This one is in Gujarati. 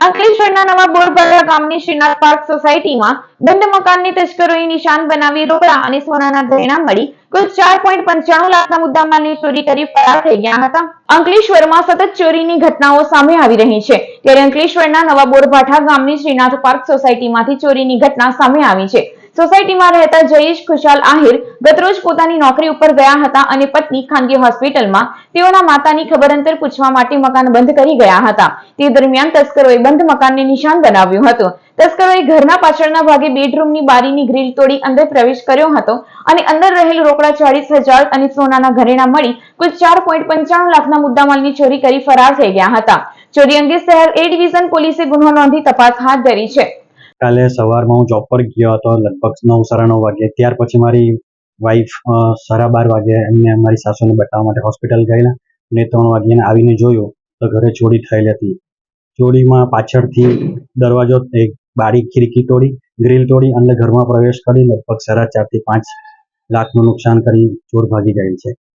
અંકલેશ્વરના નવા બોરપરા ગામની શ્રીનાથ પાર્ક સોસાયટીમાં દંડ મકાનની તસ્કરોએ નિશાન બનાવી રોકડા અને સોનાના ગહેણા મળી. કુલ ચાર પોઈન્ટ પંચાણું લાખના મુદ્દામાલની ચોરી કરી ફરાર થઈ ગયા હતા. અંકલેશ્વરમાં સતત ચોરીની ઘટનાઓ સામે આવી રહી છે. ત્યારે અંકલેશ્વરના નવા બોરભાઠા ગામની શ્રીનાથ પાર્ક સોસાયટીમાંથી ચોરીની ઘટના સામે આવી છે. સોસાયટીમાં રહેતા જયેશ ખુશાલ આહિર ગતરોજ પોતાની નોકરી ઉપર ગયા હતા અને પત્ની ખાનગી હોસ્પિટલમાં તેઓના માતાની ખબર અંતર પૂછવા માટે મકાન બંધ કરી ગયા હતા. તે દરમિયાન તસ્કરોએ બંધ મકાનને નિશાન બનાવ્યું હતું. તસ્કરોએ ઘરના પાછળના ભાગે બેડરૂમની બારીની ગ્રીલ તોડી અંદર પ્રવેશ કર્યો હતો અને અંદર રહેલ રોકડા ચાલીસ હજાર અને સોનાના ઘરેણા મળી કુલ ચાર પોઈન્ટ પંચાણું લાખના મુદ્દામાલની ચોરી કરી ફરાર થઈ ગયા હતા. ચોરી અંગે શહેર એ ડિવિઝન પોલીસે ગુનો નોંધી તપાસ હાથ ધરી છે. કાલે સવારમાં હું જોબ પર ગયો હતો, લગભગ નવ, સાડા નવ વાગે ત્યાર પછી મારી વાઈફ સાડા બાર વાગે એમને મારી સાસુને બતાવવા માટે હોસ્પિટલ ગયેલા. ને ત્રણ વાગે આવીને જોયું તો ઘરે ચોરી થયેલી હતી. ચોરીમાં પાછળથી દરવાજો, એક બારી, ખિડકી તોડી, ગ્રીલ તોડી અને ઘરમાં પ્રવેશ કરી લગભગ સાડા ચારથી પાંચ લાખનું નુકસાન કરી ચોર ભાગી ગયેલ છે.